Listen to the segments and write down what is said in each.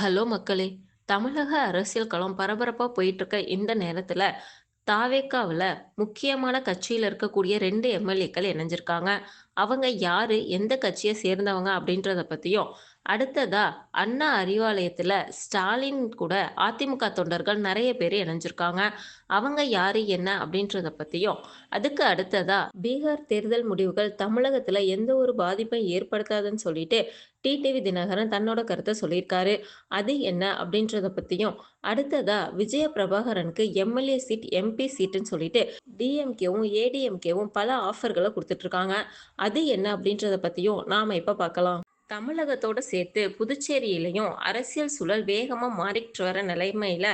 Hello மக்களே! தமிழக அரசியல் களம் பரபரப்பாக போயிட்டு இருக்க இந்த நேரத்தில் தாவேக்காவில் முக்கியமான கட்சியில் இருக்கக்கூடிய ரெண்டு எம்.எல்.ஏக்கள் இணைஞ்சிருக்காங்க. அவங்க யாரு? எந்த கட்சியை சேர்ந்தவங்க? அப்படின்றத பற்றியும் அடுத்ததா அண்ணா அறிவாலயத்துல ஸ்டாலின் கூட அதிமுக தொண்டர்கள் நிறைய பேர் இணைஞ்சிருக்காங்க. அவங்க யாரு? என்ன? அப்படின்றத பத்தியும், அதுக்கு அடுத்ததா பீகார் தேர்தல் முடிவுகள் தமிழகத்துல எந்த ஒரு பாதிப்பை ஏற்படுத்தாதுன்னு சொல்லிட்டு, டிடிவி தினகரன் தன்னோட கருத்தை சொல்லியிருக்காரு. அது என்ன? அப்படின்றத பத்தியும், அடுத்ததா விஜய பிரபாகரனுக்கு எம்.எல்.ஏ சீட், எம்.பி சீட்டுன்னு சொல்லிட்டு டி.எம்.கேவும், ஏ.டி.எம்.கேவும் பல ஆஃபர்களை கொடுத்துட்ருக்காங்க அது என்ன? அப்படின்றத பத்தியும் நாம இப்ப பார்க்கலாம். தமிழகத்தோட சேர்த்து புதுச்சேரியிலையும் அரசியல் சூழல் வேகமா மாறிக்கிட்டு வர நிலைமையில,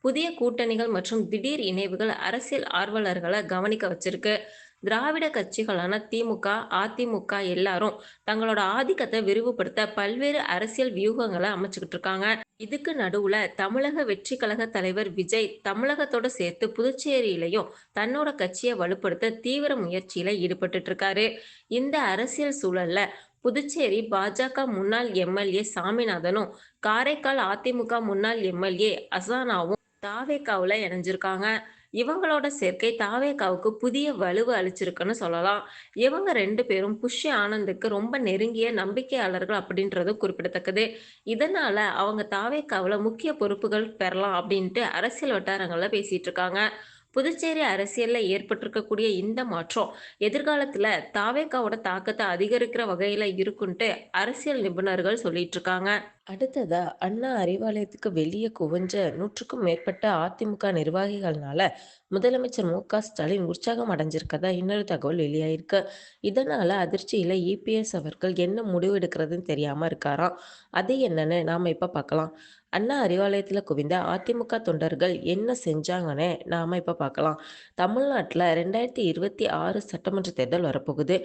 புதிய கூட்டணிகள் மற்றும் திடீர் இணைவுகள் அரசியல் ஆர்வலர்களை கவனிக்க வச்சிருக்கு. திராவிட கட்சிகளான திமுக, அதிமுக எல்லாரும் தங்களோட ஆதிக்கத்தை விரிவுபடுத்த பல்வேறு அரசியல் வியூகங்களை அமைச்சுக்கிட்டு இருக்காங்க. இதுக்கு நடுவுல தமிழக வெற்றி கழக தலைவர் விஜய் தமிழகத்தோட சேர்த்து புதுச்சேரியிலையும் தன்னோட கட்சியை வலுப்படுத்த தீவிர முயற்சியில ஈடுபட்டு இருக்காரு. இந்த அரசியல் சூழல்ல புதுச்சேரி பா.ஜ.க முன்னாள் எம்.எல்.ஏ சாமிநாதனும், காரைக்கால் அதிமுக முன்னாள் எம்.எல்.ஏ அசானாவும் தாவேகாவுல இணைஞ்சிருக்காங்க. இவங்களோட சேர்க்கை தாவேகாவுக்கு புதிய வலுவ அளிச்சிருக்குன்னு சொல்லலாம். இவங்க ரெண்டு பேரும் புஷ்ய ஆனந்துக்கு ரொம்ப நெருங்கிய நம்பிக்கையாளர்கள் அப்படின்றதும் குறிப்பிடத்தக்கது. இதனால அவங்க தாவேகாவுல முக்கிய பொறுப்புகள் பெறலாம் அப்படின்ட்டு அரசியல் வட்டாரங்களில் பேசிட்டு இருக்காங்க. புதுச்சேரி அரசியல்ல ஏற்பட்டிருக்கக்கூடிய இந்த மாற்றம், எதிர்காலத்தில் தாவேகாவோட தாக்கத்தை அதிகரிக்கிற வகையில இருக்குன்ட்டு அரசியல் நிபுணர்கள் சொல்லிட்டு இருக்காங்க. அடுத்ததா அண்ணா அறிவாலயத்துக்கு வெளியே குவிஞ்ச 100க்கும் மேற்பட்ட அதிமுக நிர்வாகிகள்னால முதலமைச்சர் மு க ஸ்டாலின் உற்சாகம் அடைஞ்சிருக்கதா இன்னொரு தகவல் வெளியாயிருக்கு. இதனால அதிர்ச்சியில இ.பி.எஸ் அவர்கள் என்ன முடிவு எடுக்கிறதுன்னு தெரியாம இருக்காராம். அது என்னன்னு நாம இப்ப பார்க்கலாம். அண்ணா அறிவாலயத்தில் குவிந்த அதிமுக தொண்டர்கள் என்ன செஞ்சாங்கன்னு நாம இப்போ பார்க்கலாம். தமிழ்நாட்டில் ரெண்டாயிரத்தி இருபத்தி ஆறு சட்டமன்ற தேர்தல் வரப்போகுது.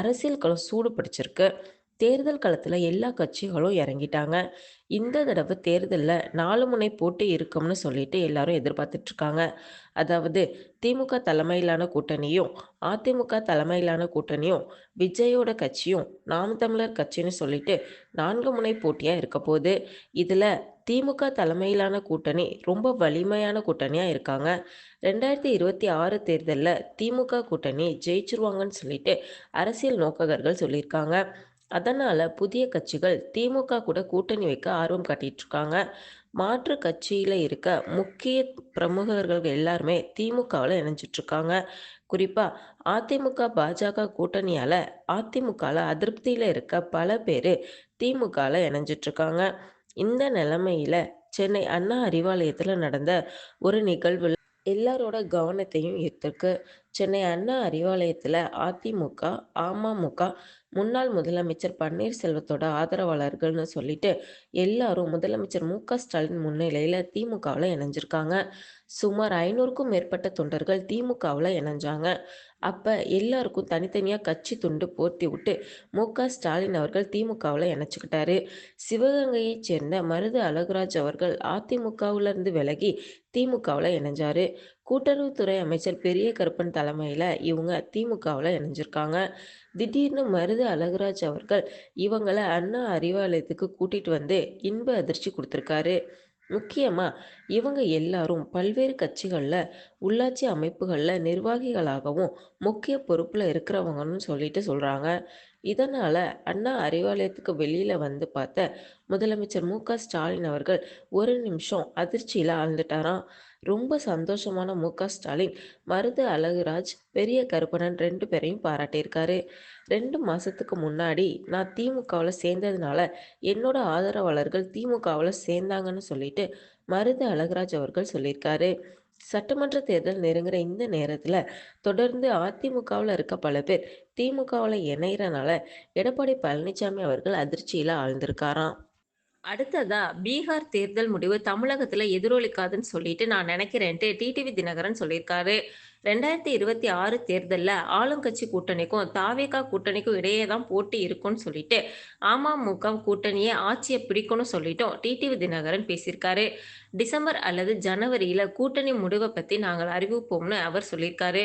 அரசியல் களம் சூடு பிடிச்சிருக்கு. தேர்தல் களத்தில் எல்லா கட்சிகளும் இறங்கிட்டாங்க. இந்த தடவை தேர்தலில் நாலு முனை போட்டி இருக்கும்னு சொல்லிட்டு எல்லாரும் எதிர்பார்த்துட்ருக்காங்க அதாவது திமுக தலைமையிலான கூட்டணியும், அதிமுக தலைமையிலான கூட்டணியும், விஜயோட கட்சியும், நாம் தமிழர் கட்சின்னு சொல்லிட்டு நான்கு முனை போட்டியா இருக்கப்போகுது. இதில் திமுக தலைமையிலான கூட்டணி ரொம்ப வலிமையான கூட்டணியாக இருக்காங்க. ரெண்டாயிரத்தி இருபத்தி ஆறு தேர்தலில் திமுக கூட்டணி ஜெயிச்சிருவாங்கன்னு சொல்லிட்டு அரசியல் நோக்ககர்கள் சொல்லியிருக்காங்க. அதனால் புதிய கட்சிகள் திமுக கூட கூட்டணி வைக்க ஆர்வம் காட்டிட்டு இருக்காங்க. மாற்று கட்சியில் இருக்க முக்கிய பிரமுகர்கள் எல்லாருமே திமுகவில் இணைஞ்சிட்ருக்காங்க குறிப்பாக அதிமுக, பா.ஜ.க கூட்டணியால் அதிமுகவில் அதிருப்தியில் இருக்க பல பேர் திமுகவில் இணைஞ்சிட்ருக்காங்க இருக்காங்க. இந்த நிலைமையில சென்னை அண்ணா அறிவாலயத்துல நடந்த ஒரு நிகழ்வு எல்லாரோட கவனத்தையும் ஈர்த்திருக்கு. சென்னை அண்ணா அறிவாலயத்துல அதிமுக, அ.ம.மு.க முன்னாள் முதலமைச்சர் பன்னீர்செல்வத்தோட ஆதரவாளர்கள்னு சொல்லிட்டு எல்லாரும் முதலமைச்சர் மு.க. ஸ்டாலின் முன்னிலையில திமுகவில் இணைஞ்சிருக்காங்க. சுமார் 500க்கும் மேற்பட்ட தொண்டர்கள் திமுகவில் இணைஞ்சாங்க. அப்ப எல்லாருக்கும் தனித்தனியா கட்சி துண்டு போர்த்தி விட்டு மு.க. ஸ்டாலின் அவர்கள் திமுகவில் இணைச்சுக்கிட்டாரு. சிவகங்கையைச் சேர்ந்த மருது அழகுராஜ் அவர்கள் அதிமுகவுல இருந்து விலகி திமுகவில் இணைஞ்சாரு. கூட்டுறவுத்துறை அமைச்சர் பெரிய கருப்பன் தலைமையில் இவங்க திமுகவில் இணைஞ்சிருக்காங்க. திடீர்னு மருது அழகுராஜ் அவர்கள் இவங்களை அண்ணா அறிவாலயத்துக்கு கூட்டிட்டு வந்து இன்ப அதிர்ச்சி கொடுத்துருக்காரு முக்கியமா இவங்க எல்லாரும் பல்வேறு கட்சிகளில் உள்ளாட்சி அமைப்புகளில் நிர்வாகிகளாகவும், முக்கிய பொறுப்பில் இருக்கிறவங்கன்னு சொல்லிட்டு சொல்றாங்க. இதனால அண்ணா அறிவாலயத்துக்கு வெளியில வந்து பார்த்த முதலமைச்சர் மு.க. ஸ்டாலின் அவர்கள் ஒரு நிமிஷம் அதிர்ச்சியில ஆழ்ந்துட்டாராம். ரொம்ப சந்தோஷமான மு.க. ஸ்டாலின், மருது அழகுராஜ், பெரிய கருப்பணன் ரெண்டு பேரையும் பாராட்டியிருக்காரு. ரெண்டு மாசத்துக்கு முன்னாடி நான் திமுகவில் சேர்ந்ததுனால என்னோட ஆதரவாளர்கள் திமுகவில் சேர்ந்தாங்கன்னு சொல்லிட்டு மருது அழகுராஜ் அவர்கள் சொல்லியிருக்காரு. சட்டமன்ற தேர்தல் நெருங்குற இந்த நேரத்தில் தொடர்ந்து அதிமுகவுல இருக்க பல பேர் திமுகவுல இணையறனால எடப்பாடி பழனிசாமி அவர்கள் அதிர்ச்சியில ஆழ்ந்திருக்காராம். அடுத்ததா பீகார் தேர்தல் முடிவு தமிழகத்துல எதிரொலிக்காதுன்னு சொல்லிட்டு நான் நினைக்கிறேன்ட்டு டிடிவி தினகரன் சொல்லியிருக்காரு. ரெண்டாயிரத்தி இருபத்தி ஆறு தேர்தலில் ஆளுங்கட்சி கூட்டணிக்கும் தாவேகா கூட்டணிக்கும் இடையே தான் போட்டி இருக்கும்னு சொல்லிட்டு அமமுக கூட்டணியை ஆட்சியை பிடிக்கணும்னு சொல்லிட்டோம் டிடிவி தினகரன் பேசியிருக்காரு. டிசம்பர் அல்லது ஜனவரியில் கூட்டணி முடிவை பற்றி நாங்கள் அறிவிப்போம்னு அவர் சொல்லியிருக்காரு.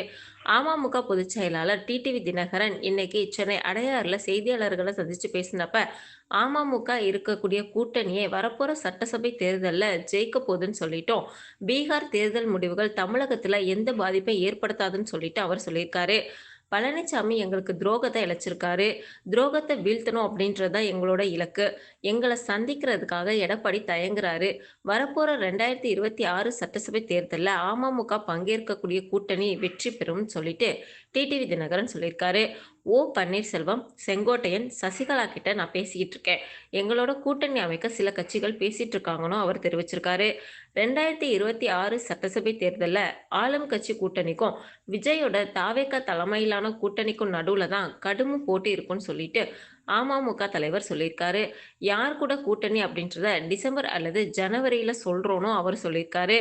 அமமுக பொதுச் செயலாளர் டிடிவி தினகரன் இன்னைக்கு சென்னை அடையாறில் செய்தியாளர்களை சந்திச்சு பேசினப்ப அமமுக இருக்கக்கூடிய கூட்டணியை வரப்போற சட்டசபை தேர்தலில் ஜெயிக்க போகுதுன்னு சொல்லிட்டோம் பீகார் தேர்தல் முடிவுகள் தமிழகத்தில் எந்த பாதிப்பை ஏற்படுத்தாதுன்னு சொல்லிட்டு அவர் சொல்லியிருக்காரு. பழனிசாமி எங்களுக்கு துரோகத்தை இழைச்சிருக்காரு. துரோகத்தை வீழ்த்தணும் அப்படின்றது எங்களோட இலக்கு. எங்களை சந்திக்கிறதுக்காக எடப்பாடி தயங்குறாரு. வரப்போற ரெண்டாயிரத்தி இருபத்தி ஆறு சட்டசபை தேர்தலில் அமமுக பங்கேற்கக்கூடிய கூட்டணி வெற்றி பெறும்னு சொல்லிட்டு டிடிவி தினகரன் சொல்லியிருக்காரு. ஓ பன்னீர்செல்வம் செங்கோட்டையன் சசிகலா கிட்ட நான் பேசிக்கிட்டு இருக்கேன். எங்களோட கூட்டணி அமைக்க சில கட்சிகள் பேசிட்டு இருக்காங்கன்னு அவர் தெரிவிச்சிருக்காரு. ரெண்டாயிரத்தி இருபத்தி ஆறு சட்டசபை தேர்தலில் ஆளும் கட்சி கூட்டணிக்கும் விஜயோட தாவேக்கா தலைமையிலான கூட்டணிக்கும் நடுவில் தான் கடும் போட்டி இருக்கும்னு சொல்லிட்டு அமமுக தலைவர் சொல்லியிருக்காரு. யார் கூட கூட்டணி அப்படின்றத டிசம்பர் அல்லது ஜனவரியில் சொல்கிறோன்னு அவர் சொல்லியிருக்காரு.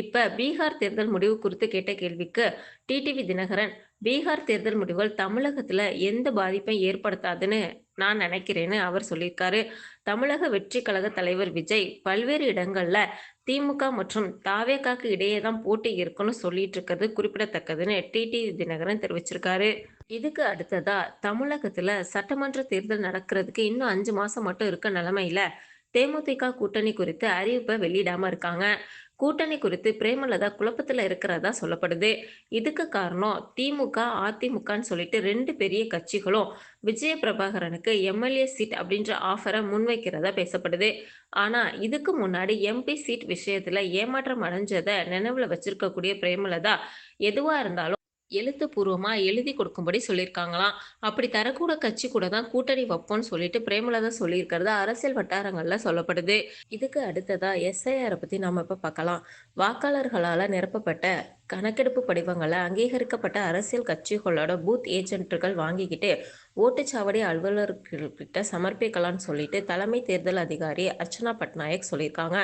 இப்போ பீகார் தேர்தல் முடிவு குறித்து கேட்ட கேள்விக்கு டிடிவி தினகரன் பீகார் தேர்தல் முடிவுகள் தமிழகத்தில் எந்த பாதிப்பையும் ஏற்படுத்தாதுன்னு நான் நினைக்கிறேன்னு அவர் சொல்லியிருக்காரு. தமிழக வெற்றி கழக தலைவர் விஜய் பல்வேறு இடங்களில் திமுக மற்றும் தாவேக்காக்கு இடையே தான் போட்டி இருக்குன்னு சொல்லிட்டு இருக்கிறது குறிப்பிடத்தக்கதுன்னு டிடி தினகரன் தெரிவிச்சிருக்காரு. இதுக்கு அடுத்ததா தமிழகத்துல சட்டமன்ற தேர்தல் நடக்கிறதுக்கு இன்னும் அஞ்சு மாசம் மட்டும் இருக்க நிலைமையில தேமுதிக கூட்டணி குறித்து அறிவிப்பை வெளியிடாம இருக்காங்க. கூட்டணி குறித்து பிரேமலதா குழப்பத்தில் இருக்கிறதா சொல்லப்படுது. இதுக்கு காரணம் திமுக அதிமுகன்னு சொல்லிட்டு ரெண்டு பெரிய கட்சிகளும் விஜய பிரபாகரனுக்கு எம்எல்ஏ சீட் அப்படின்ற ஆஃபரை முன்வைக்கிறதா பேசப்படுது. ஆனால் இதுக்கு முன்னாடி எம்பி சீட் விஷயத்தில் ஏமாற்றம் அடைஞ்சதை நினைவில் வச்சிருக்கக்கூடிய பிரேமலதா எதுவாக இருந்தாலும் எழுத்துப்பூர்வமாக எழுதி கொடுக்கும்படி சொல்லியிருக்காங்களாம். அப்படி தரக்கூட கட்சி கூட தான் கூட்டணி வைப்போம்னு சொல்லிட்டு பிரேமலதா சொல்லியிருக்கிறது அரசியல் வட்டாரங்களில் சொல்லப்படுது. இதுக்கு அடுத்ததாக எஸ்ஐஆரை பற்றி நம்ம இப்போ பார்க்கலாம். வாக்காளர்களால் நிரப்பப்பட்ட கணக்கெடுப்பு படிவங்களை அங்கீகரிக்கப்பட்ட அரசியல் கட்சிகளோட பூத் ஏஜென்ட்டுகள் வாங்கிக்கிட்டு ஓட்டுச்சாவடி அலுவலர்கள்கிட்ட சமர்ப்பிக்கலாம்னு சொல்லிட்டு தலைமை தேர்தல் அதிகாரி அர்ச்சனா பட்நாயக் சொல்லியிருக்காங்க.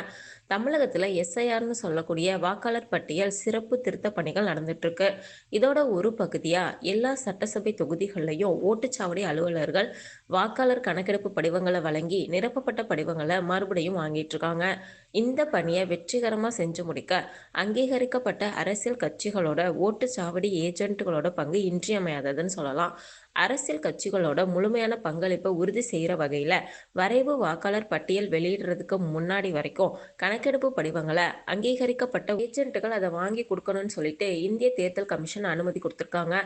தமிழகத்தில் எஸ்ஐஆர்னு சொல்லக்கூடிய வாக்காளர் பட்டியல் சிறப்பு திருத்த பணிகள் நடந்துட்டுருக்கு. இதோட ஒரு பகுதியாக எல்லா சட்டசபை தொகுதிகள்லையும் ஓட்டுச்சாவடி அலுவலர்கள் வாக்காளர் கணக்கெடுப்பு படிவங்களை வழங்கி நிரப்பப்பட்ட படிவங்களை மறுபடியும் வாங்கிட்டு இருக்காங்க. இந்த பணியை வெற்றிகரமாக செஞ்சு முடிக்க அங்கீகரிக்கப்பட்ட அரசியல் கட்சிகளோட ஓட்டுச்சாவடி ஏஜென்ட்டுகளோட பங்கு இன்றியமையாததுன்னு சொல்லலாம். அரசியல் கட்சிகளோட முழுமையான பங்களிப்பை உறுதி செய்கிற வகையில் வரைவு வாக்காளர் பட்டியல் வெளியிடுறதுக்கு முன்னாடி வரைக்கும் கணக்கெடுப்பு படிவங்களை அங்கீகரிக்கப்பட்ட ஏஜென்ட்டுகள் அதை வாங்கி கொடுக்கணும்னு சொல்லிட்டு இந்திய தேர்தல் கமிஷன் அனுமதி கொடுத்துருக்காங்க.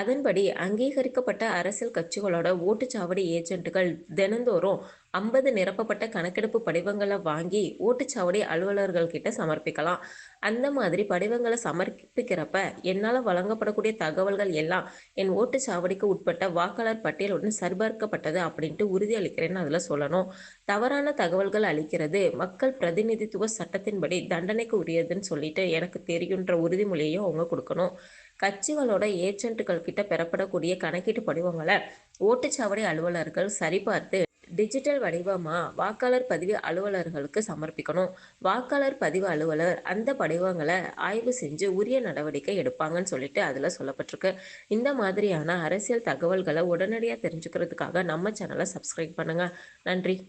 அதன்படி அங்கீகரிக்கப்பட்ட அரசியல் கட்சிகளோட ஓட்டுச்சாவடி ஏஜென்ட்டுகள் தினந்தோறும் ஐம்பது நிரப்பப்பட்ட கணக்கெடுப்பு படிவங்களை வாங்கி ஓட்டுச்சாவடி அலுவலர்கள் கிட்ட சமர்ப்பிக்கலாம். அந்த மாதிரி படிவங்களை சமர்ப்பிக்கிறப்ப என்னால் வழங்கப்படக்கூடிய தகவல்கள் எல்லாம் என் ஓட்டுச்சாவடிக்கு உட்பட்டு வாக்காளர் பட்டியலுடன் சரிபார்க்கப்பட்டது அப்படின்ட்டு உறுதி அளிக்கிறேன்னு அதில் சொல்லணும். தவறான தகவல்கள் அளிக்கிறது மக்கள் பிரதிநிதித்துவ சட்டத்தின்படி தண்டனைக்கு உரியதுன்னு சொல்லிட்டு எனக்கு தெரியுன்ற உறுதிமொழியையும் அவங்க கொடுக்கணும். கட்சிகளோட ஏஜென்ட்டுகள் கிட்ட பெறப்படக்கூடிய கணக்கீட்டு படிவங்களை ஓட்டுச்சாவடி அலுவலர்கள் சரிபார்த்து டிஜிட்டல் வடிவமாக வாக்காளர் பதிவு அலுவலர்களுக்கு சமர்ப்பிக்கணும். வாக்காளர் பதிவு அலுவலர் அந்த படிவங்களை ஆய்வு செஞ்சு உரிய நடவடிக்கை எடுப்பாங்கன்னு சொல்லிட்டு அதில் சொல்லப்பட்டிருக்கு. இந்த மாதிரியான அரசியல் தகவல்களை உடனடியாக தெரிஞ்சுக்கிறதுக்காக நம்ம சேனலை சப்ஸ்கிரைப் பண்ணுங்கள் நன்றி.